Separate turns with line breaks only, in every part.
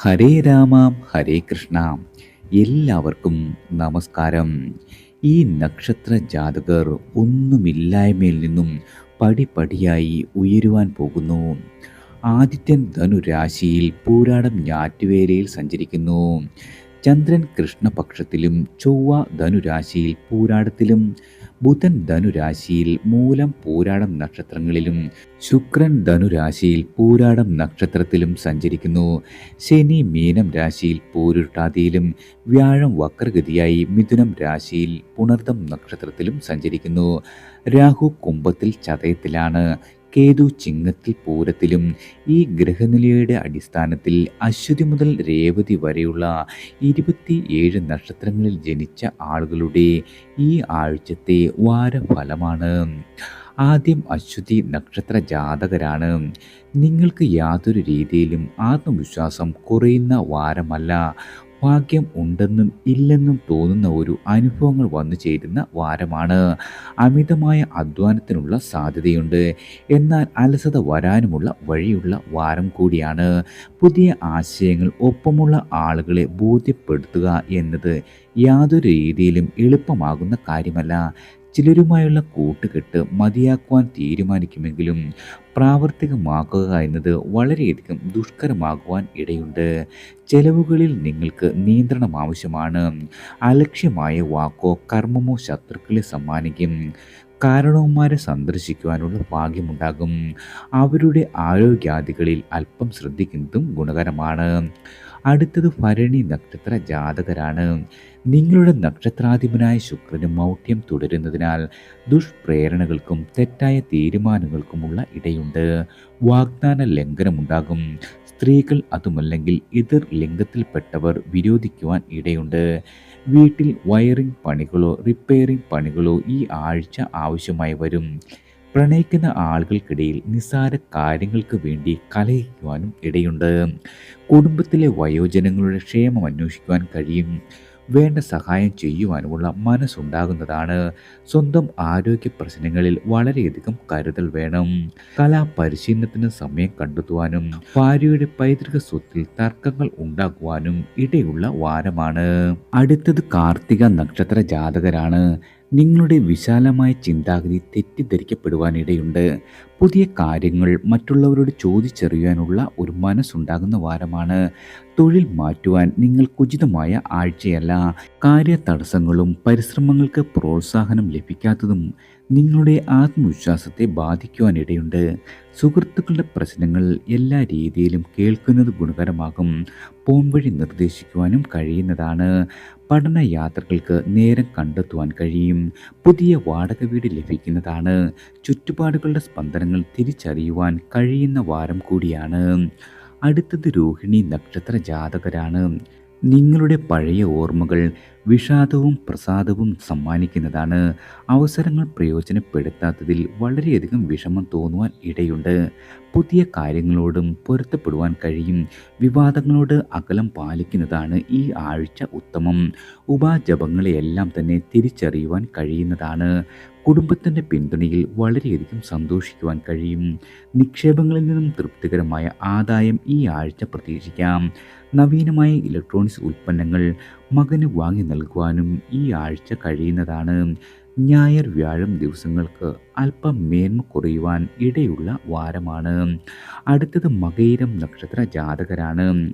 ഹരേ രാമ ഹരേ കൃഷ്ണ. എല്ലാവർക്കും നമസ്കാരം. ഈ നക്ഷത്ര ജാതകർ ഒന്നുമില്ലായ്മയിൽ നിന്നും പടിപടിയായി ഉയരുവാൻ പോകുന്നു. ആദിത്യൻ ധനുരാശിയിൽ പൂരാടം ഞാറ്റുവേലയിൽ സഞ്ചരിക്കുന്നു. ചന്ദ്രൻ കൃഷ്ണപക്ഷത്തിലും ചൊവ്വ ധനുരാശിയിൽ പൂരാടത്തിലും ബുധൻ ധനുരാശിയിൽ മൂലം പൂരാടം നക്ഷത്രങ്ങളിലും ശുക്രൻ ധനുരാശിയിൽ പൂരാടം നക്ഷത്രത്തിലും സഞ്ചരിക്കുന്നു. ശനി മീനം രാശിയിൽ പൂരുട്ടാതിയിലും വ്യാഴം വക്രഗതിയായി മിഥുനം രാശിയിൽ പുണർദം നക്ഷത്രത്തിലും സഞ്ചരിക്കുന്നു. രാഹു കുംഭത്തിൽ ചതയത്തിലാണ്. കേതു ചിങ്ങത്തിൽ പൂരത്തിലും ഈ ഗ്രഹനിലയുടെ അടിസ്ഥാനത്തിൽ അശ്വതി മുതൽ രേവതി വരെയുള്ള ഇരുപത്തിയേഴ് നക്ഷത്രങ്ങളിൽ ജനിച്ച ആളുകളുടെ ഈ ആഴ്ചത്തെ വാരഫലമാണ്. ആദ്യം അശ്വതി നക്ഷത്ര ജാതകരാണ്. നിങ്ങൾക്ക് യാതൊരു രീതിയിലും ആത്മവിശ്വാസം കുറയുന്ന വാരമല്ല. ഭാഗ്യം ഉണ്ടെന്നും ഇല്ലെന്നും തോന്നുന്ന ഒരു അനുഭവങ്ങൾ വന്നു ചേരുന്ന വാരമാണ്. അമിതമായ അധ്വാനത്തിനുള്ള സാധ്യതയുണ്ട്. എന്നാൽ അലസത വരാനുമുള്ള വഴിയുള്ള വാരം കൂടിയാണ്. പുതിയ ആശയങ്ങൾ ഒപ്പമുള്ള ആളുകളെ ബോധ്യപ്പെടുത്തുക എന്നത് യാതൊരു രീതിയിലും എളുപ്പമാകുന്ന കാര്യമല്ല. ചിലരുമായുള്ള കൂട്ടുകെട്ട് മതിയാക്കുവാൻ തീരുമാനിക്കുമെങ്കിലും പ്രാവർത്തികമാക്കുക എന്നത് വളരെയധികം ദുഷ്കരമാകുവാൻ ഇടയുണ്ട്. ചെലവുകളിൽ നിങ്ങൾക്ക് നിയന്ത്രണം ആവശ്യമാണ്. അലക്ഷ്യമായ വാക്കോ കർമ്മമോ ശത്രുക്കളെ സമ്മാനിക്കും. കാരണവന്മാരെ സന്ദർശിക്കുവാനുള്ള ഭാഗ്യമുണ്ടാകും. അവരുടെ ആരോഗ്യാദികളിൽ അല്പം ശ്രദ്ധിക്കുന്നതും ഗുണകരമാണ്. അടുത്തത് ഭരണി നക്ഷത്ര ജാതകരാണ്. നിങ്ങളുടെ നക്ഷത്രാധിപനായ ശുക്രന് മൗഢ്യം തുടരുന്നതിനാൽ ദുഷ്പ്രേരണകൾക്കും തെറ്റായ തീരുമാനങ്ങൾക്കുമുള്ള ഇടയുണ്ട്. വാഗ്ദാന ലംഘനമുണ്ടാകും. സ്ത്രീകൾ അതുമല്ലെങ്കിൽ എതിർ ലിംഗത്തിൽപ്പെട്ടവർ വിരോധിക്കുവാൻ ഇടയുണ്ട്. വീട്ടിൽ വയറിംഗ് പണികളോ റിപ്പയറിംഗ് പണികളോ ഈ ആഴ്ച ആവശ്യമായി വരും. പ്രണയിക്കുന്ന ആളുകൾക്കിടയിൽ നിസ്സാര കാര്യങ്ങൾക്ക് വേണ്ടി കലഹിക്കുവാനും ഇടയുണ്ട്. കുടുംബത്തിലെ വയോജനങ്ങളുടെ ക്ഷേമം അന്വേഷിക്കുവാൻ കഴിയും. വേണ്ട സഹായം ചെയ്യുവാനുമുള്ള മനസ്സുണ്ടാകുന്നതാണ്. സ്വന്തം ആരോഗ്യ പ്രശ്നങ്ങളിൽ വളരെയധികം കരുതൽ വേണം. കലാപരിശീലനത്തിന് സമയം കണ്ടെത്തുവാനും ഭാര്യയുടെ പൈതൃക സ്വത്തിൽ തർക്കങ്ങൾ ഉണ്ടാക്കുവാനും ഇടയുള്ള വാരമാണ്. അടുത്തത് കാർത്തിക നക്ഷത്ര ജാതകരാണ്. നിങ്ങളുടെ വിശാലമായ ചിന്താഗതി തെറ്റിദ്ധരിക്കപ്പെടുവാനിടയുണ്ട്. പുതിയ കാര്യങ്ങൾ മറ്റുള്ളവരോട് ചോദിച്ചറിയാനുള്ള ഒരു മനസ്സുണ്ടാകുന്ന വാരമാണ്. തൊഴിൽ മാറ്റുവാൻ നിങ്ങൾക്കുചിതമായ ആഴ്ചയല്ല. കാര്യ തടസ്സങ്ങളും പരിശ്രമങ്ങൾക്ക് പ്രോത്സാഹനം ലഭിക്കാത്തതും നിങ്ങളുടെ ആത്മവിശ്വാസത്തെ ബാധിക്കുവാനിടയുണ്ട് സുഹൃത്തുക്കളുടെ പ്രശ്നങ്ങൾ എല്ലാ രീതിയിലും കേൾക്കുന്നത് ഗുണകരമാകും. പോംവഴി നിർദ്ദേശിക്കുവാനും കഴിയുന്നതാണ്. പഠന യാത്രകൾക്ക് നേരം കണ്ടെത്തുവാൻ കഴിയും. പുതിയ വാടക വീട് ലഭിക്കുന്നതാണ്. ചുറ്റുപാടുകളുടെ സ്പന്ദനങ്ങൾ തിരിച്ചറിയുവാൻ കഴിയുന്ന വാരം കൂടിയാണ്. അടുത്തത് രോഹിണി നക്ഷത്ര ജാതകരാണ്. നിങ്ങളുടെ പഴയ ഓർമ്മകൾ വിഷാദവും പ്രസാദവും സമ്മാനിക്കുന്നതാണ്. അവസരങ്ങൾ പ്രയോജനപ്പെടുത്താത്തതിൽ വളരെയധികം വിഷമം തോന്നുവാൻ ഇടയുണ്ട്. പുതിയ കാര്യങ്ങളോടും പൊരുത്തപ്പെടുവാൻ കഴിയും. വിവാദങ്ങളോട് അകലം പാലിക്കുന്നതാണ് ഈ ആഴ്ച ഉത്തമം. ഉപാജപങ്ങളെയെല്ലാം തന്നെ തിരിച്ചറിയുവാൻ കഴിയുന്നതാണ്. കുടുംബത്തിന്റെ പിന്തുണയിൽ വളരെയധികം സന്തോഷിക്കുവാൻ കഴിയും. നിക്ഷേപങ്ങളിൽ നിന്നും തൃപ്തികരമായ ആദായം ഈ ആഴ്ച പ്രതീക്ഷിക്കാം. നവീനമായ ഇലക്ട്രോണിക്സ് ഉൽപ്പന്നങ്ങൾ മകന് വാങ്ങി നൽകുവാനും ഈ ആഴ്ച കഴിയുന്നതാണ്. ഞായർ വ്യാഴം ദിവസങ്ങൾക്ക് അല്പം മേന്മ കുറയുവാൻ ഇടയുള്ള വാരമാണ്. അടുത്തത് മകയിരം നക്ഷത്ര ജാതകരാണ്.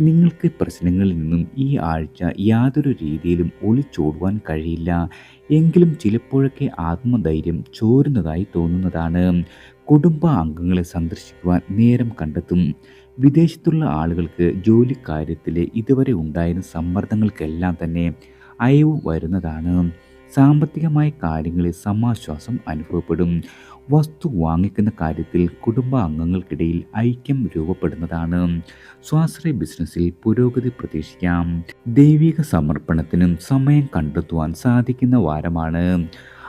നിങ്ങൾക്ക് പ്രശ്നങ്ങളിൽ നിന്നും ഈ ആഴ്ച യാതൊരു രീതിയിലും ഒളിച്ചോടുവാൻ കഴിയില്ല. എങ്കിലും ചിലപ്പോഴൊക്കെ ആത്മധൈര്യം ചോരുന്നതായി തോന്നുന്നതാണ്. കുടുംബ അംഗങ്ങളെ സന്ദർശിക്കുവാൻ നേരം കണ്ടെത്തും. വിദേശത്തുള്ള ആളുകൾക്ക് ജോലിക്കാര്യത്തിൽ ഇതുവരെ ഉണ്ടായിരുന്ന സമ്മർദ്ദങ്ങൾക്കെല്ലാം തന്നെ അയവ് വരുന്നതാണ്. സാമ്പത്തികമായ കാര്യങ്ങളിൽ സമാശ്വാസം അനുഭവപ്പെടും. വസ്തു വാങ്ങിക്കുന്ന കാര്യത്തിൽ കുടുംബാംഗങ്ങൾക്കിടയിൽ ഐക്യം രൂപപ്പെടുന്നതാണ്. സ്വാശ്രയ ബിസിനസ്സിൽ പുരോഗതി പ്രതീക്ഷിക്കാം. ദൈവിക സമർപ്പണത്തിനും സമയം കണ്ടെത്തുവാൻ സാധിക്കുന്ന വാരമാണ്.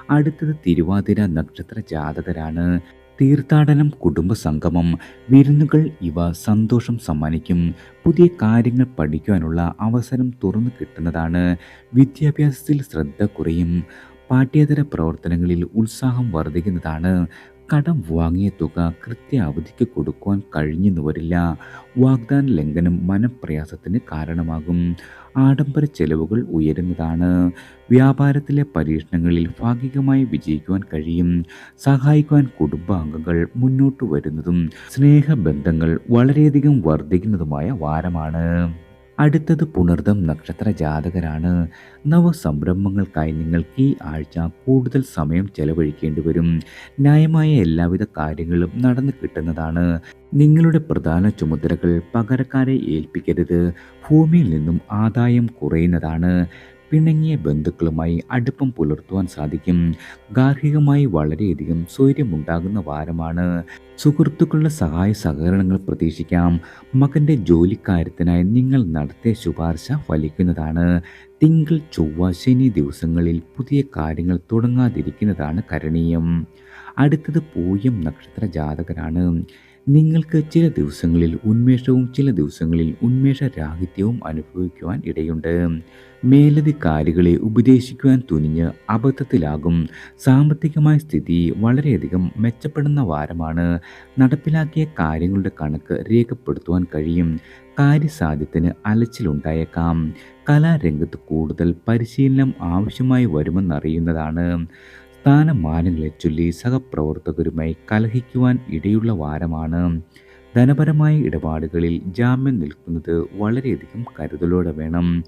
അടുത്തത് തിരുവാതിര നക്ഷത്ര ജാതകരാണ്. തീർത്ഥാടനം കുടുംബസംഗമം വിരുന്നുകൾ ഇവ സന്തോഷം സമ്മാനിക്കും. പുതിയ കാര്യങ്ങൾ പഠിക്കുവാനുള്ള അവസരം തുറന്നു കിട്ടുന്നതാണ്. വിദ്യാഭ്യാസത്തിൽ ശ്രദ്ധ കുറയും. പാഠ്യേതര പ്രവർത്തനങ്ങളിൽ ഉത്സാഹം വർദ്ധിക്കുന്നതാണ്. കടം വാങ്ങിയ തുക കൃത്യ അവധിക്ക് കൊടുക്കുവാൻ കഴിഞ്ഞെന്ന് വരില്ല. വാഗ്ദാന ലംഘനം മനപ്രയാസത്തിന് കാരണമാകും. ആഡംബര ചെലവുകൾ ഉയരുന്നതാണ്. വ്യാപാരത്തിലെ പരീക്ഷണങ്ങളിൽ ഭാഗികമായി വിജയിക്കുവാൻ കഴിയും. സഹായിക്കുവാൻ കുടുംബാംഗങ്ങൾ മുന്നോട്ട് വരുന്നതും സ്നേഹബന്ധങ്ങൾ വളരെയധികം വർദ്ധിക്കുന്നതുമായ വാരമാണ്. അടുത്തത് പുണർദം നക്ഷത്ര ജാതകരാണ്. നവസംരംഭങ്ങൾക്കായി നിങ്ങൾക്ക് ഈ ആഴ്ച കൂടുതൽ സമയം ചെലവഴിക്കേണ്ടി വരും. ന്യായമായ എല്ലാവിധ കാര്യങ്ങളും നടന്നു കിട്ടുന്നതാണ്. നിങ്ങളുടെ പ്രധാന ചുമതലകൾ പകരക്കാരെ ഏൽപ്പിക്കരുത്. ഭൂമിയിൽ നിന്നും ആദായം കുറയുന്നതാണ്. പിണങ്ങിയ ബന്ധുക്കളുമായി അടുപ്പം പുലർത്തുവാൻ സാധിക്കും. ഗാർഹികമായി വളരെയധികം സ്വൈര്യമുണ്ടാകുന്ന വാരമാണ്. സുഹൃത്തുക്കളുടെ സഹായ സഹകരണങ്ങൾ പ്രതീക്ഷിക്കാം. മകന്റെ ജോലിക്കാര്യത്തിനായി നിങ്ങൾ നടത്തിയ ശുപാർശ ഫലിക്കുന്നതാണ്. തിങ്കൾ ചൊവ്വ ശനി ദിവസങ്ങളിൽ പുതിയ കാര്യങ്ങൾ തുടങ്ങാതിരിക്കുന്നതാണ് കരണീയം. അടുത്തത് പൂയം നക്ഷത്ര ജാതകരാണ്. നിങ്ങൾക്ക് ചില ദിവസങ്ങളിൽ ഉന്മേഷവും ചില ദിവസങ്ങളിൽ ഉന്മേഷരാഹിത്യവും അനുഭവിക്കുവാൻ ഇടയുണ്ട്. മേലധികാരികളെ ഉപദേശിക്കുവാൻ തുനിഞ്ഞ് അബദ്ധത്തിലാകും. സാമ്പത്തികമായ സ്ഥിതി വളരെയധികം മെച്ചപ്പെടുന്ന വാരമാണ്. നടപ്പിലാക്കിയ കാര്യങ്ങളുടെ കണക്ക് രേഖപ്പെടുത്തുവാൻ കഴിയും. കാര്യസാധ്യത്തിന് അലച്ചിലുണ്ടായേക്കാം. കലാരംഗത്ത് കൂടുതൽ പരിശീലനം ആവശ്യമായി വരുമെന്നറിയുന്നതാണ്. സ്ഥാനമാനങ്ങളെ ചൊല്ലി സഹപ്രവർത്തകരുമായി കലഹിക്കുവാൻ ഇടയുള്ള വാരമാണ്. ധനപരമായ ഇടപാടുകളിൽ ജാമ്യം നിൽക്കുന്നത് വളരെയധികം കരുതലോടെ വേണം.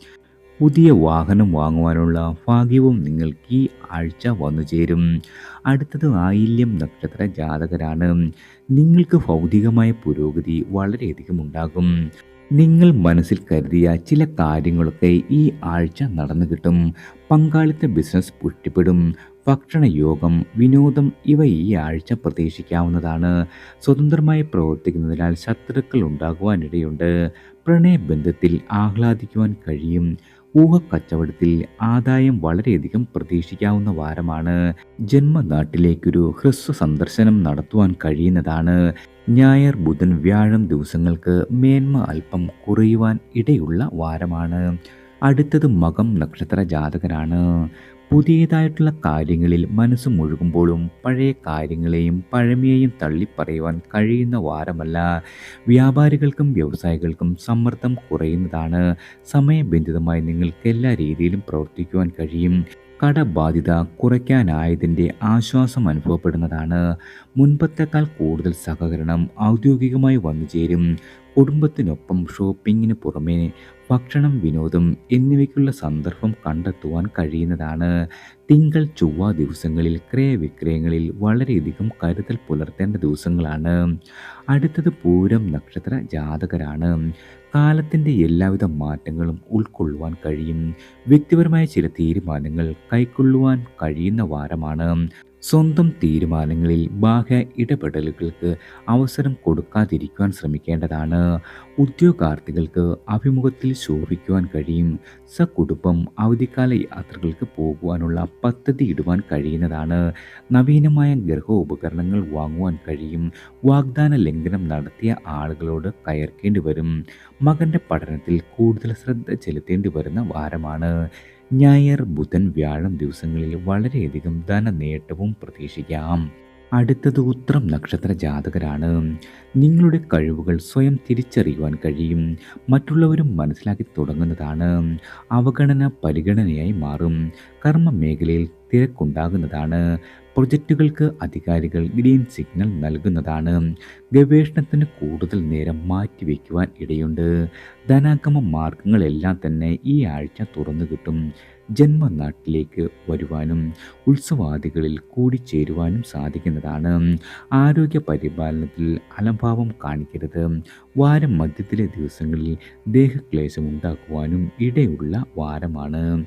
പുതിയ വാഹനം വാങ്ങുവാനുള്ള ഭാഗ്യവും നിങ്ങൾക്ക് ഈ ആഴ്ച വന്നു ചേരും. അടുത്തത് ആയില്യം നക്ഷത്ര ജാതകരാണ്. നിങ്ങൾക്ക് ഭൗതികമായ പുരോഗതി വളരെയധികം ഉണ്ടാകും. നിങ്ങൾ മനസ്സിൽ കരുതിയ ചില കാര്യങ്ങളൊക്കെ ഈ ആഴ്ച നടന്നു കിട്ടും. പങ്കാളിത്ത ബിസിനസ് പുഷ്ടിപ്പെടും ഭക്ഷണയോഗം വിനോദം ഇവ ഈ ആഴ്ച പ്രതീക്ഷിക്കാവുന്നതാണ്. സ്വതന്ത്രമായി പ്രവർത്തിക്കുന്നതിനാൽ ശത്രുക്കൾ ഉണ്ടാകുവാനിടയുണ്ട്. പ്രണയബന്ധത്തിൽ ആഹ്ലാദിക്കുവാൻ കഴിയും. ഊഹക്കച്ചവടത്തിൽ ആദായം വളരെയധികം പ്രതീക്ഷിക്കാവുന്ന വാരമാണ്. ജന്മനാട്ടിലേക്കൊരു ഹ്രസ്വ സന്ദർശനം നടത്തുവാൻ കഴിയുന്നതാണ്. ഞായർ ബുധൻ വ്യാഴം ദിവസങ്ങൾക്ക് മേന്മ അല്പം കുറയുവാൻ ഇടയുള്ള വാരമാണ്. അടുത്തത് മകം നക്ഷത്ര ജാതകനാണ്. പുതിയതായിട്ടുള്ള കാര്യങ്ങളിൽ മനസ്സ് മുഴുകുമ്പോഴും പഴയ കാര്യങ്ങളെയും പഴമയെയും തള്ളിപ്പറയുവാൻ കഴിയുന്ന വാരമല്ല. വ്യാപാരികൾക്കും വ്യവസായികൾക്കും സമ്മർദ്ദം കുറയുന്നതാണ്. സമയബന്ധിതമായി നിങ്ങൾക്ക് എല്ലാ രീതിയിലും പ്രവർത്തിക്കുവാൻ കഴിയും. കടബാധ്യത കുറയ്ക്കാനായതിന്റെ ആശ്വാസം അനുഭവപ്പെടുന്നതാണ്. മുൻപത്തേക്കാൾ കൂടുതൽ സഹകരണം ഔദ്യോഗികമായി വന്നു ചേരും കുടുംബത്തിനൊപ്പം ഷോപ്പിങ്ങിന് പുറമെ ഭക്ഷണം വിനോദം എന്നിവയ്ക്കുള്ള സന്ദർഭം കണ്ടെത്തുവാൻ കഴിയുന്നതാണ്. തിങ്കൾ ചൊവ്വ ദിവസങ്ങളിൽ ക്രയവിക്രയങ്ങളിൽ വളരെയധികം കരുതൽ പുലർത്തേണ്ട ദിവസങ്ങളാണ്. അടുത്തത് പൂരം നക്ഷത്ര ജാതകരാണ്. കാലത്തിന്റെ എല്ലാവിധ മാറ്റങ്ങളും ഉൾക്കൊള്ളുവാൻ കഴിയും. വ്യക്തിപരമായ ചില തീരുമാനങ്ങൾ കൈക്കൊള്ളുവാൻ കഴിയുന്ന വാരമാണ്. സ്വന്തം തീരുമാനങ്ങളിൽ ബാഹ്യ ഇടപെടലുകൾക്ക് അവസരം കൊടുക്കാതിരിക്കുവാൻ ശ്രമിക്കേണ്ടതാണ്. ഉദ്യോഗാർത്ഥികൾക്ക് അഭിമുഖത്തിൽ ശോഭിക്കുവാൻ കഴിയും. സകുടുംബം അവധിക്കാല യാത്രകൾക്ക് പോകുവാനുള്ള പദ്ധതി ഇടുവാൻ കഴിയുന്നതാണ്. നവീനമായ ഗൃഹോപകരണങ്ങൾ വാങ്ങുവാൻ കഴിയും. വാഗ്ദാന ലംഘനം നടത്തിയ ആളുകളോട് കയർക്കേണ്ടി വരും. മകന്റെ പഠനത്തിൽ കൂടുതൽ ശ്രദ്ധ ചെലുത്തേണ്ടി വരുന്ന വാരമാണ്. ഞായർ ബുധൻ വ്യാഴം ദിവസങ്ങളിൽ വളരെയധികം ധനനേട്ടവും പ്രതീക്ഷിക്കാം. അടുത്തത് ഉത്രം നക്ഷത്ര ജാതകരാണ്. നിങ്ങളുടെ കഴിവുകൾ സ്വയം തിരിച്ചറിയുവാൻ കഴിയും. മറ്റുള്ളവരും മനസ്സിലാക്കി തുടങ്ങുന്നതാണ്. അവഗണന പരിഗണനയായി മാറും. കർമ്മ മേഖലയിൽ തിരക്കുണ്ടാകുന്നതാണ്. പ്രൊജക്റ്റുകൾക്ക് അധികാരികൾ ഗ്രീൻ സിഗ്നൽ നൽകുന്നതാണ്. ഗവേഷണത്തിന് കൂടുതൽ നേരം മാറ്റിവെക്കുവാൻ ഇടയുണ്ട്. ധനാഗമ മാർഗങ്ങളെല്ലാം തന്നെ ഈ ആഴ്ച തുറന്നു കിട്ടും. ജന്മനാട്ടിലേക്ക് വരുവാനും ഉത്സവാദികളിൽ കൂടിച്ചേരുവാനും സാധിക്കുന്നതാണ്. ആരോഗ്യ പരിപാലനത്തിൽ അലംഭാവം കാണിക്കരുത്. വാരം മധ്യത്തിലെ ദിവസങ്ങളിൽ ദേഹക്ലേശം ഉണ്ടാക്കുവാനും ഇടയുള്ള വാരമാണ്.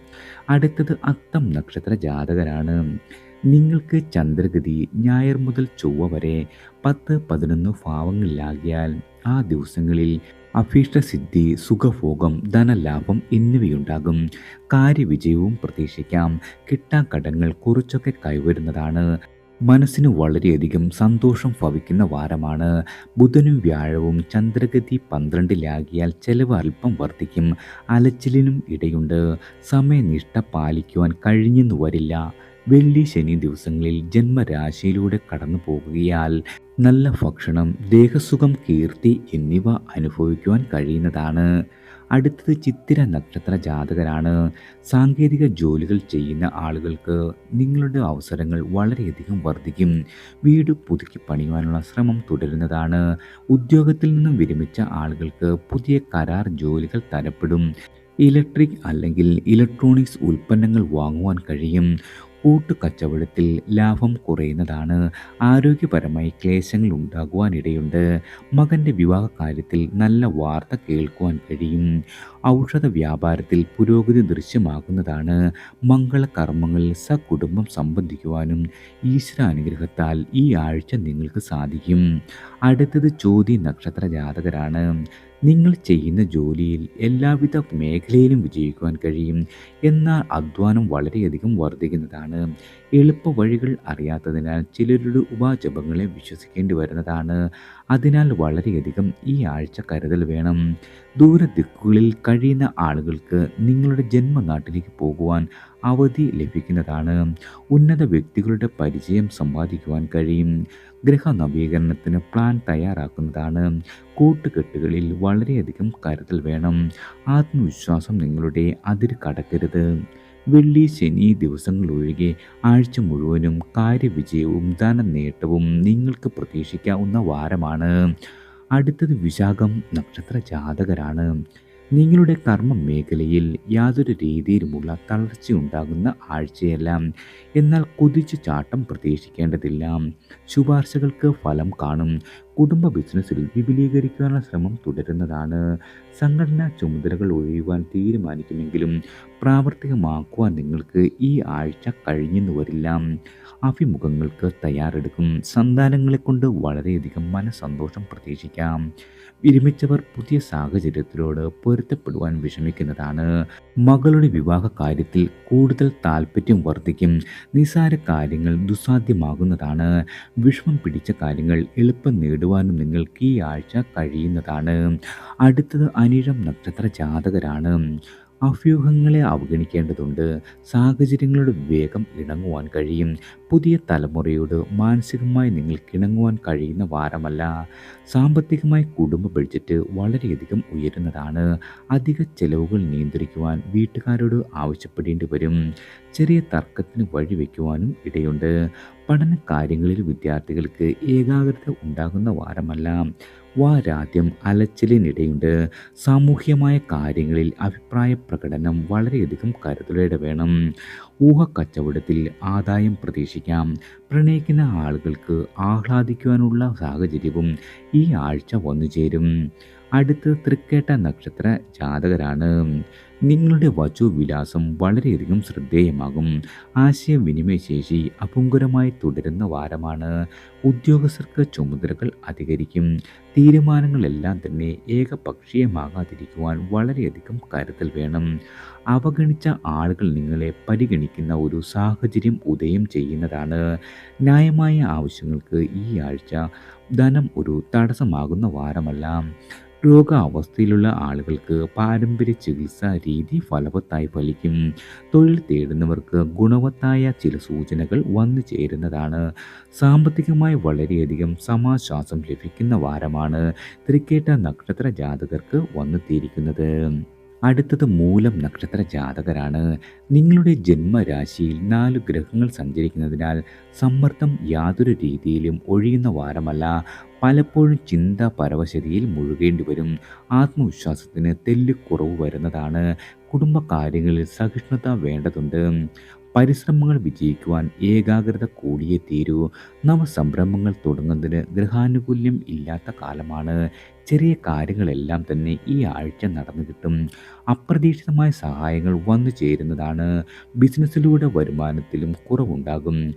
അടുത്തത് അത്തം നക്ഷത്ര ജാതകരാണ്. നിങ്ങൾക്ക് ചന്ദ്രഗതി ഞായർ മുതൽ ചൊവ്വ വരെ പത്ത് പതിനൊന്ന് ഭാവങ്ങളിലാകിയാൽ ആ ദിവസങ്ങളിൽ അഭീഷ്ടസിദ്ധി സുഖഭോഗം ധനലാഭം എന്നിവയുണ്ടാകും. കാര്യവിജയവും പ്രതീക്ഷിക്കാം. കിട്ടാക്കടങ്ങൾ കുറച്ചൊക്കെ കൈവരുന്നതാണ്. മനസ്സിന് വളരെയധികം സന്തോഷം ഭവിക്കുന്ന വാരമാണ്. ബുധനും വ്യാഴവും ചന്ദ്രഗതി പന്ത്രണ്ടിലാകിയാൽ ചെലവ് അല്പം വർദ്ധിക്കും. അലച്ചിലിനും ഇടയുണ്ട്. സമയനിഷ്ഠ പാലിക്കുവാൻ കഴിഞ്ഞെന്നു വരില്ല. വെള്ളി ശനി ദിവസങ്ങളിൽ ജന്മരാശിയിലൂടെ കടന്നു പോകുകയാൽ നല്ല ഭക്ഷണം ദേഹസുഖം കീർത്തി എന്നിവ അനുഭവിക്കുവാൻ കഴിയുന്നതാണ്. അടുത്തത് ചിത്തിര നക്ഷത്ര ജാതകരാണ്. സാങ്കേതിക ജോലികൾ ചെയ്യുന്ന ആളുകൾക്ക് നിങ്ങളുടെ അവസരങ്ങൾ വളരെയധികം വർദ്ധിക്കും. വീട് പുതുക്കി പണിയുവാനുള്ള ശ്രമം തുടരുന്നതാണ്. ഉദ്യോഗത്തിൽ നിന്നും വിരമിച്ച ആളുകൾക്ക് പുതിയ കരാർ ജോലികൾ തരപ്പെടും. ഇലക്ട്രിക് അല്ലെങ്കിൽ ഇലക്ട്രോണിക്സ് ഉൽപ്പന്നങ്ങൾ വാങ്ങുവാൻ കഴിയും. കൂട്ടുകച്ചവടത്തിൽ ലാഭം കുറയുന്നതാണ്. ആരോഗ്യപരമായി ക്ലേശങ്ങൾ ഉണ്ടാകുവാനിടയുണ്ട്. മകന്റെ വിവാഹ കാര്യത്തിൽ നല്ല വാർത്ത കേൾക്കുവാൻ കഴിയും. ഔഷധ വ്യാപാരത്തിൽ പുരോഗതി ദൃശ്യമാകുന്നതാണ്. മംഗളകർമ്മങ്ങളിൽ സകുടുംബം സംബന്ധിക്കുവാനും ഈശ്വരാനുഗ്രഹത്താൽ ഈ ആഴ്ച നിങ്ങൾക്ക് സാധിക്കും. അടുത്തത് ചോതി നക്ഷത്ര ജാതകരാണ്. നിങ്ങൾ ചെയ്യുന്ന ജോലിയിൽ എല്ലാവിധ മേഖലയിലും വിജയിക്കുവാൻ കഴിയും എന്നാൽ അധ്വാനം വളരെയധികം വർദ്ധിക്കുന്നതാണ്. എളുപ്പ വഴികൾ അറിയാത്തതിനാൽ ചിലരുടെ ഉപാജപങ്ങളെ വിശ്വസിക്കേണ്ടി വരുന്നതാണ്. അതിനാൽ വളരെയധികം ഈ ആഴ്ച കരുതൽ വേണം. ദൂരദിക്കുകളിൽ കഴിയുന്ന ആളുകൾക്ക് നിങ്ങളുടെ ജന്മനാട്ടിലേക്ക് പോകുവാൻ അവധി ലഭിക്കുന്നതാണ്. ഉന്നത വ്യക്തികളുടെ പരിചയം സമ്പാദിക്കുവാൻ കഴിയും. ഗ്രഹ നവീകരണത്തിന് പ്ലാൻ തയ്യാറാക്കുന്നതാണ്. കൂട്ടുകെട്ടുകളിൽ വളരെയധികം കരുതൽ വേണം. ആത്മവിശ്വാസം നിങ്ങളുടെ അതിര് കടക്കരുത്. വെള്ളി ശനി ദിവസങ്ങൾ ഒഴികെ ആഴ്ച മുഴുവനും കാര്യവിജയവും ധന നേട്ടവും നിങ്ങൾക്ക് പ്രതീക്ഷിക്കാവുന്ന വാരമാണ്. അടുത്തത് വിശാഖം നക്ഷത്ര ജാതകരാണ് നിങ്ങളുടെ കർമ്മ മേഖലയിൽ യാതൊരു രീതിയിലുമുള്ള തളർച്ചയുണ്ടാകുന്ന ആഴ്ചയല്ല. എന്നാൽ കുതിച്ചു ചാട്ടം പ്രതീക്ഷിക്കേണ്ടതില്ല. ശുപാർശകൾക്ക് ഫലം കാണും. കുടുംബ ബിസിനസ്സിൽ വിപുലീകരിക്കാനുള്ള ശ്രമം തുടരുന്നതാണ്. സംഘടനാ ചുമതലകൾ ഒഴിയുവാൻ തീരുമാനിക്കുമെങ്കിലും പ്രാവർത്തികമാക്കുവാൻ നിങ്ങൾക്ക് ഈ ആഴ്ച കഴിഞ്ഞെന്ന് വരില്ല. അഭിമുഖങ്ങൾക്ക് തയ്യാറെടുക്കും. സന്താനങ്ങളെ കൊണ്ട് വളരെയധികം മനസ്സന്തോഷം പ്രതീക്ഷിക്കാം. വിരമിച്ചവർ പുതിയ സാഹചര്യത്തിലോട് പൊരുത്തപ്പെടുവാൻ വിഷമിക്കുന്നതാണ്. മകളുടെ വിവാഹ കാര്യത്തിൽ കൂടുതൽ താല്പര്യം വർദ്ധിക്കും. നിസാര കാര്യങ്ങൾ ദുസാധ്യമാകുന്നതാണ് വിഷമം പിടിച്ച കാര്യങ്ങൾ എളുപ്പം നേടുവാനും നിങ്ങൾക്ക് ഈ ആഴ്ച കഴിയുന്നതാണ്. അടുത്തത് അനിഴം നക്ഷത്ര ജാതകരാണ് അഭ്യൂഹങ്ങളെ അവഗണിക്കേണ്ടതുണ്ട്. സാഹചര്യങ്ങളുടെ വേഗം ഇണങ്ങുവാൻ കഴിയും. പുതിയ തലമുറയോട് മാനസികമായി നിങ്ങൾക്ക് ഇണങ്ങുവാൻ കഴിയുന്ന വാരമല്ല. സാമ്പത്തികമായി കുടുംബ ബഡ്ജറ്റ് വളരെയധികം ഉയരുന്നതാണ്. അധിക ചെലവുകൾ നിയന്ത്രിക്കുവാൻ വീട്ടുകാരോട് ആവശ്യപ്പെടേണ്ടി വരും. ചെറിയ തർക്കത്തിന് വഴിവെക്കുവാനും ഇടയുണ്ട്. പഠന കാര്യങ്ങളിൽ വിദ്യാർത്ഥികൾക്ക് ഏകാഗ്രത ഉണ്ടാകുന്ന വാരമല്ല. വാരാദ്യം അലച്ചിലിനിടയുണ്ട്. സാമൂഹ്യമായ കാര്യങ്ങളിൽ അഭിപ്രായ പ്രകടനം വളരെയധികം കരുതലോടെ വേണം. ഊഹക്കച്ചവടത്തിൽ ആദായം പ്രതീക്ഷിക്കാം. പ്രണയിക്കുന്ന ആളുകൾക്ക് ആഹ്ലാദിക്കുവാനുള്ള സാഹചര്യവും ഈ ആഴ്ച വന്നു ചേരും അടുത്ത് തൃക്കേട്ട നക്ഷത്ര ജാതകരാണ്. നിങ്ങളുടെ വചു വിലാസം വളരെയധികം ശ്രദ്ധേയമാകും. ആശയവിനിമയ ശേഷി അപുങ്കരമായി തുടരുന്ന വാരമാണ്. ഉദ്യോഗസ്ഥർക്ക് ചുമതലകൾ അധികരിക്കും. തീരുമാനങ്ങളെല്ലാം തന്നെ ഏകപക്ഷീയമാകാതിരിക്കുവാൻ വളരെയധികം കരുതൽ വേണം. അവഗണിച്ച ആളുകൾ നിങ്ങളെ പരിഗണിക്കുന്ന ഒരു സാഹചര്യം ഉദയം ചെയ്യുന്നതാണ്. ന്യായമായ ആവശ്യങ്ങൾക്ക് ഈ ആഴ്ച ധനം ഒരു തടസ്സമാകുന്ന വാരമല്ല. രോഗാവസ്ഥയിലുള്ള ആളുകൾക്ക് പാരമ്പര്യ ചികിത്സാ രീതി ഫലവത്തായി ഫലിക്കും. തൊഴിൽ തേടുന്നവർക്ക് ഗുണവത്തായ ചില സൂചനകൾ വന്നു ചേരുന്നതാണ്. സാമ്പത്തികമായി വളരെയധികം സമാശ്വാസം ലഭിക്കുന്ന വാരമാണ് തൃക്കേട്ട നക്ഷത്ര ജാതകർക്ക് വന്നെത്തിയിരിക്കുന്നത്. അടുത്തത് മൂലം നക്ഷത്ര ജാതകരാണ്. നിങ്ങളുടെ ജന്മരാശിയിൽ നാല് ഗ്രഹങ്ങൾ സഞ്ചരിക്കുന്നതിനാൽ സമ്മർദ്ദം യാതൊരു രീതിയിലും ഒഴിയുന്ന വാരമല്ല. പലപ്പോഴും ചിന്താ പരവശതിയിൽ മുഴുകേണ്ടി വരും. ആത്മവിശ്വാസത്തിന് തെല്ലുകുറവ് വരുന്നതാണ്. കുടുംബകാര്യങ്ങളിൽ സഹിഷ്ണുത വേണ്ടതുണ്ട്. പരിശ്രമങ്ങൾ വിജയിക്കുവാൻ ഏകാഗ്രത കൂടിയേ തീരൂ. നവസംരംഭങ്ങൾ തുടങ്ങുന്നതിന് ഗൃഹാനുകൂല്യം ഇല്ലാത്ത കാലമാണ്. ചെറിയ കാര്യങ്ങളെല്ലാം തന്നെ ഈ ആഴ്ച നടന്നു കിട്ടും. അപ്രതീക്ഷിതമായ സഹായങ്ങൾ വന്നു ചേരുന്നതാണ്. ബിസിനസ്സിലൂടെ വരുമാനത്തിലും കുറവുണ്ടാകും.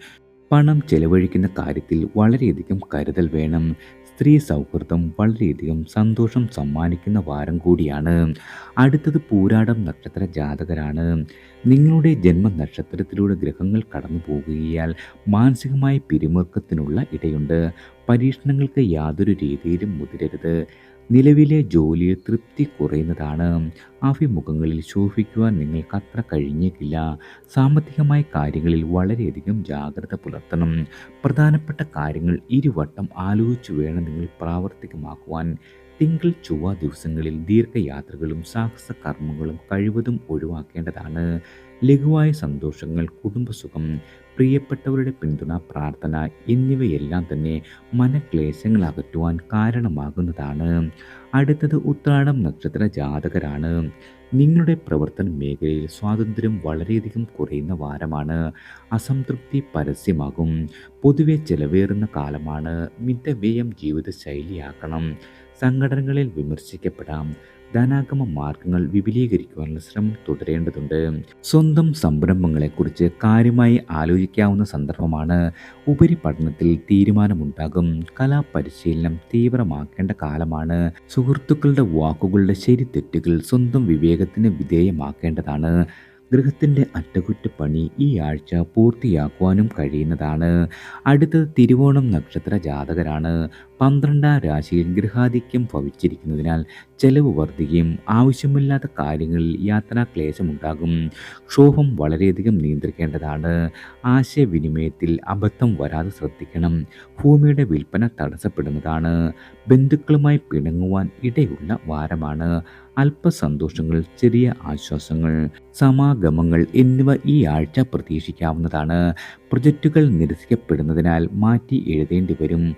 പണം ചെലവഴിക്കുന്ന കാര്യത്തിൽ വളരെയധികം കരുതൽ വേണം. സ്ത്രീ സൗഹൃദം വളരെയധികം സന്തോഷം സമ്മാനിക്കുന്ന വാരം കൂടിയാണ്. അടുത്തത് പൂരാടം നക്ഷത്ര ജാതകരാണ്. നിങ്ങളുടെ ജന്മ നക്ഷത്രത്തിലൂടെ ഗ്രഹങ്ങൾ കടന്നു പോകുകയാൽ മാനസികമായ പിരിമുറുക്കത്തിനുള്ള ഇടയുണ്ട്. പരീക്ഷണങ്ങൾക്ക് യാതൊരു രീതിയിലും മുതിരരുത്. നിലവിലെ ജോലിയിൽ തൃപ്തി കുറയുന്നതാണ്. അഭിമുഖങ്ങളിൽ ശോഭിക്കുവാൻ നിങ്ങൾക്ക് അത്ര കഴിഞ്ഞേക്കില്ല. സാമ്പത്തികമായ കാര്യങ്ങളിൽ വളരെയധികം ജാഗ്രത പുലർത്തണം. പ്രധാനപ്പെട്ട കാര്യങ്ങൾ ഇരുവട്ടം ആലോചിച്ചു വേണം നിങ്ങൾ പ്രാവർത്തികമാക്കുവാൻ. തിങ്കൾ ചൊവ്വ ദിവസങ്ങളിൽ ദീർഘയാത്രകളും സാഹസ കർമ്മങ്ങളും കഴിവതും ഒഴിവാക്കേണ്ടതാണ്. ലഘുവായ സന്തോഷങ്ങൾ കുടുംബസുഖം പ്രിയപ്പെട്ടവരുടെ പിന്തുണ പ്രാർത്ഥന എന്നിവയെല്ലാം തന്നെ മനക്ലേശങ്ങൾ അകറ്റുവാൻ കാരണമാകുന്നതാണ്. അടുത്തത് ഉത്രാടം നക്ഷത്ര ജാതകരാണ്. നിങ്ങളുടെ പ്രവർത്തന മേഖലയിൽ സ്വാതന്ത്ര്യം വളരെയധികം കുറയുന്ന വാരമാണ്. അസംതൃപ്തി പരസ്യമാകും. പൊതുവെ ചെലവേറുന്ന കാലമാണ്. മിതവ്യയം ജീവിതശൈലിയാക്കണം. സംഘടനകളിൽ വിമർശിക്കപ്പെടാം. ധനാഗമ മാർഗങ്ങൾ വിപുലീകരിക്കുവാനുള്ള ശ്രമം തുടരേണ്ടതുണ്ട്. സ്വന്തം സംരംഭങ്ങളെക്കുറിച്ച് കാര്യമായി ആലോചിക്കാവുന്ന സന്ദർഭമാണ്. ഉപരിപഠനത്തിൽ തീരുമാനമുണ്ടാകും. കലാപരിശീലനം തീവ്രമാക്കേണ്ട കാലമാണ്. സുഹൃത്തുക്കളുടെ വാക്കുകളുടെ ശരി തെറ്റുകൾ സ്വന്തം വിവേകത്തിന് വിധേയമാക്കേണ്ടതാണ്. ഗൃഹത്തിന്റെ അറ്റകുറ്റപ്പണി ഈ ആഴ്ച പൂർത്തിയാക്കുവാനും കഴിയുന്നതാണ്. അടുത്തത് തിരുവോണം നക്ഷത്ര ജാതകരാണ്. പന്ത്രണ്ടാം രാശിയിൽ ഗൃഹാധിക്യം ഭവിച്ചിരിക്കുന്നതിനാൽ ചെലവ് വർദ്ധിക്കുകയും ആവശ്യമില്ലാത്ത കാര്യങ്ങളിൽ യാത്രാക്ലേശമുണ്ടാകും ക്ഷോഭം വളരെയധികം നിയന്ത്രിക്കേണ്ടതാണ്. ആശയവിനിമയത്തിൽ അബദ്ധം വരാതെ ശ്രദ്ധിക്കണം. ഭൂമിയുടെ വിൽപ്പന തടസ്സപ്പെടുന്നതാണ്. ബന്ധുക്കളുമായി പിണങ്ങുവാൻ ഇടയുള്ള വാരമാണ്. അല്പസന്തോഷങ്ങൾ ചെറിയ ആശ്വാസങ്ങൾ സമാഗമങ്ങൾ എന്നിവ ഈ ആഴ്ച പ്രതീക്ഷിക്കാവുന്നതാണ്. പ്രൊജക്റ്റുകൾ നിരസിക്കപ്പെടുന്നതിനാൽ മാറ്റി എഴുതേണ്ടി വരും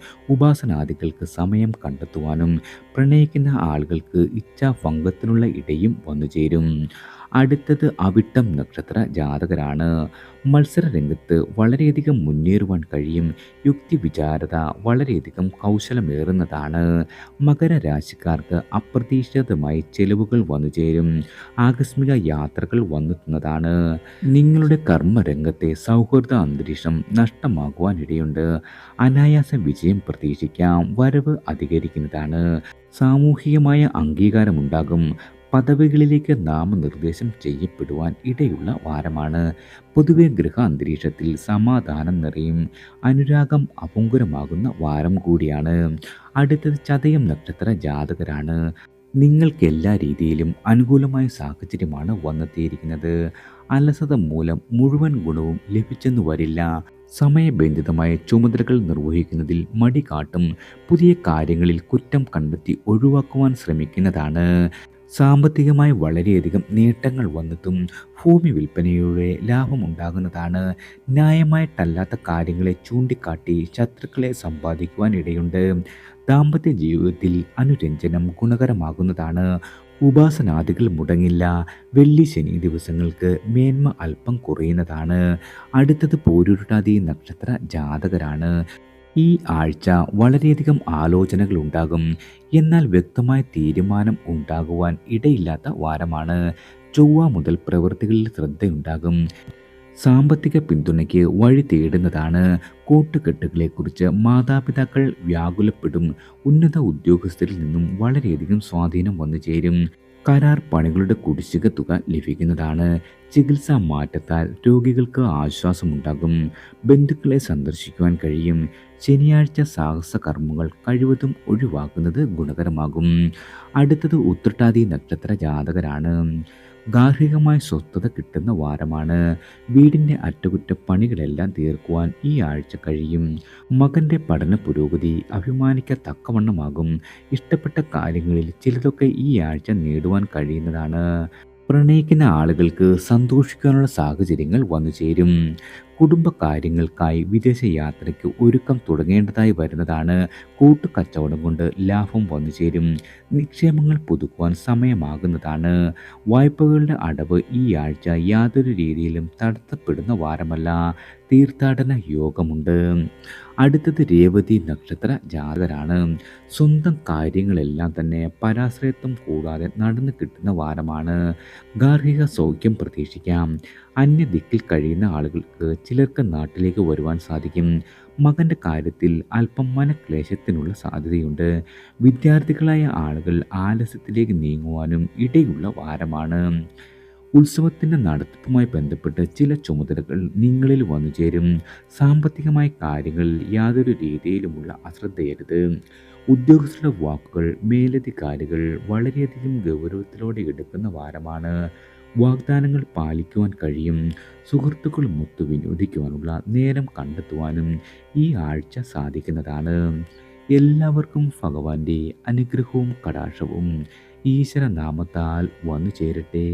ഉപാസനാദികൾക്ക് സമയം കണ്ടെത്തുവാനും പ്രണയിക്കുന്ന ആളുകൾക്ക് ഇച്ഛാഭംഗത്തിനുള്ള ഇടയും വന്നുചേരും. അടുത്തത് അവിട്ടം നക്ഷത്ര ജാതകരാണ്. മത്സരരംഗത്ത് വളരെയധികം മുന്നേറുവാൻ കഴിയും. യുക്തി വിചാരത വളരെയധികം കൗശലമേറുന്നതാണ്. മകരരാശിക്കാർക്ക് അപ്രതീക്ഷിതമായി ചെലവുകൾ വന്നുചേരും. ആകസ്മിക യാത്രകൾ വന്നെത്തുന്നതാണ്. നിങ്ങളുടെ കർമ്മരംഗത്തെ സൗഹൃദ അന്തരീക്ഷം നഷ്ടമാകുവാനിടയുണ്ട്. അനായാസ വിജയം പ്രതീക്ഷിക്കാം. വരവ് അധികരിക്കുന്നതാണ്. സാമൂഹികമായ അംഗീകാരമുണ്ടാകും. പദവികളിലേക്ക് നാമനിർദ്ദേശം ചെയ്യപ്പെടുവാൻ ഇടയുള്ള വാരമാണ്. പൊതുവെ ഗൃഹ അന്തരീക്ഷത്തിൽ സമാധാനം നിറയും അനുരാഗം അപങ്കുരമാകുന്ന വാരം കൂടിയാണ്. അടുത്തത് ചതയം നക്ഷത്ര ജാതകരാണ്. നിങ്ങൾക്ക് എല്ലാ രീതിയിലും അനുകൂലമായ സാഹചര്യമാണ് വന്നെത്തിയിരിക്കുന്നത്. അലസത മൂലം മുഴുവൻ ഗുണവും ലഭിച്ചെന്നു വരില്ല. സമയബന്ധിതമായ ചുമതലകൾ നിർവഹിക്കുന്നതിൽ മടി കാട്ടും പുതിയ കാര്യങ്ങളിൽ കുറ്റം കണ്ടെത്തി ഒഴിവാക്കുവാൻ ശ്രമിക്കുന്നതാണ്. സാമ്പത്തികമായി വളരെയധികം നേട്ടങ്ങൾ വന്നിട്ടും ഭൂമി വിൽപ്പനയുടെ ലാഭം ഉണ്ടാകുന്നതാണ്. ന്യായമായിട്ടല്ലാത്ത കാര്യങ്ങളെ ചൂണ്ടിക്കാട്ടി ശത്രുക്കളെ സമ്പാദിക്കുവാനിടയുണ്ട് ദാമ്പത്യ ജീവിതത്തിൽ അനുരഞ്ജനം ഗുണകരമാകുന്നതാണ്. ഉപാസനാദികൾ മുടങ്ങില്ല. വെള്ളി ശനി ദിവസങ്ങൾക്ക് മേന്മ അല്പം കുറയുന്നതാണ്. അടുത്തത് പോരുരുട്ടാതി നക്ഷത്ര ജാതകരാണ്. ഈ ആഴ്ച വളരെയധികം ആലോചനകൾ ഉണ്ടാകും എന്നാൽ വ്യക്തമായ തീരുമാനം ഉണ്ടാകുവാൻ ഇടയില്ലാത്ത വാരമാണ്. ചൊവ്വ മുതൽ പ്രവൃത്തികളിൽ ശ്രദ്ധയുണ്ടാകും. സാമ്പത്തിക പിന്തുണയ്ക്ക് വഴി തേടുന്നതാണ്. കൂട്ടുകെട്ടുകളെക്കുറിച്ച് മാതാപിതാക്കൾ വ്യാകുലപ്പെടും. ഉന്നത ഉദ്യോഗസ്ഥരിൽ നിന്നും വളരെയധികം സ്വാധീനം വന്നു ചേരും കരാർ പണികളുടെ കുടിശ്ശിക തുക ലഭിക്കുന്നതാണ്. ചികിത്സാ മാറ്റത്താൽ രോഗികൾക്ക് ആശ്വാസമുണ്ടാകും. ബന്ധുക്കളെ സന്ദർശിക്കുവാൻ കഴിയും. ശനിയാഴ്ച സാഹസ കർമ്മങ്ങൾ കഴിവതും ഒഴിവാക്കുന്നത് ഗുണകരമാകും. അടുത്തത് ഉത്രട്ടാതി നക്ഷത്ര ജാതകരാണ്. ഗാർഹികമായ സ്വസ്ഥത കിട്ടുന്ന വാരമാണ്. വീടിന്റെ അറ്റകുറ്റപ്പണികളെല്ലാം തീർക്കുവാൻ ഈ ആഴ്ച കഴിയും. മകന്റെ പഠന പുരോഗതി അഭിമാനിക്കത്തക്കവണ്ണമാകും ഇഷ്ടപ്പെട്ട കാര്യങ്ങളിൽ ചിലതൊക്കെ ഈ ആഴ്ച നേടുവാൻ കഴിയുന്നതാണ്. പ്രണയിക്കുന്ന ആളുകൾക്ക് സന്തോഷിക്കാനുള്ള സാഹചര്യങ്ങൾ വന്നു ചേരും കുടുംബകാര്യങ്ങൾക്കായി വിദേശ യാത്രയ്ക്ക് ഒരുക്കം തുടങ്ങേണ്ടതായി വരുന്നതാണ് കൂട്ടുകച്ചവടം കൊണ്ട് ലാഭം വന്നു ചേരും. നിക്ഷേപങ്ങൾ പുതുക്കുവാൻ സമയമാകുന്നതാണ്. വായ്പകളുടെ അടവ് ഈ ആഴ്ച യാതൊരു രീതിയിലും തടസ്സപ്പെടുന്ന വാരമല്ല. തീർത്ഥാടന യോഗമുണ്ട്. അടുത്തത് രേവതി നക്ഷത്ര ജാതകരാണ്. സ്വന്തം കാര്യങ്ങളെല്ലാം തന്നെ പരാശ്രയത്വം കൂടാതെ നടന്നു കിട്ടുന്ന വാരമാണ്. ഗാർഹിക സൗഖ്യം പ്രതീക്ഷിക്കാം. അന്യ ദിക്കിൽ കഴിയുന്ന ആളുകൾക്ക് ചിലർക്ക് നാട്ടിലേക്ക് വരുവാൻ സാധിക്കും. മകന്റെ കാര്യത്തിൽ അല്പം മനക്ലേശത്തിനുള്ള സാധ്യതയുണ്ട്. വിദ്യാർത്ഥികളായ ആളുകൾ ആലസ്യത്തിലേക്ക് നീങ്ങുവാനും ഇടയുള്ള വാരമാണ്. ഉത്സവത്തിന്റെ നടത്തിപ്പുമായി ബന്ധപ്പെട്ട് ചില ചുമതലകൾ നിങ്ങളിൽ വന്നു ചേരും. സാമ്പത്തികമായ കാര്യങ്ങളിൽ യാതൊരു രീതിയിലുമുള്ള അശ്രദ്ധയരുത്. ഉദ്യോഗസ്ഥരുടെ വാക്കുകൾ മേലധികാരികൾ വളരെയധികം ഗൗരവത്തിലൂടെ എടുക്കുന്ന വാരമാണ്. വാഗ്ദാനങ്ങൾ പാലിക്കുവാൻ കഴിയും. സുഹൃത്തുക്കളുമൊത്ത് വിനോദിക്കുവാനുള്ള നേരം കണ്ടെത്തുവാനും ഈ ആഴ്ച സാധിക്കുന്നതാണ്. എല്ലാവർക്കും ഭഗവാന്റെ അനുഗ്രഹവും കടാക്ഷവും. ഈശ്വരനാമത്താൽ വന്നു ചേരട്ടെ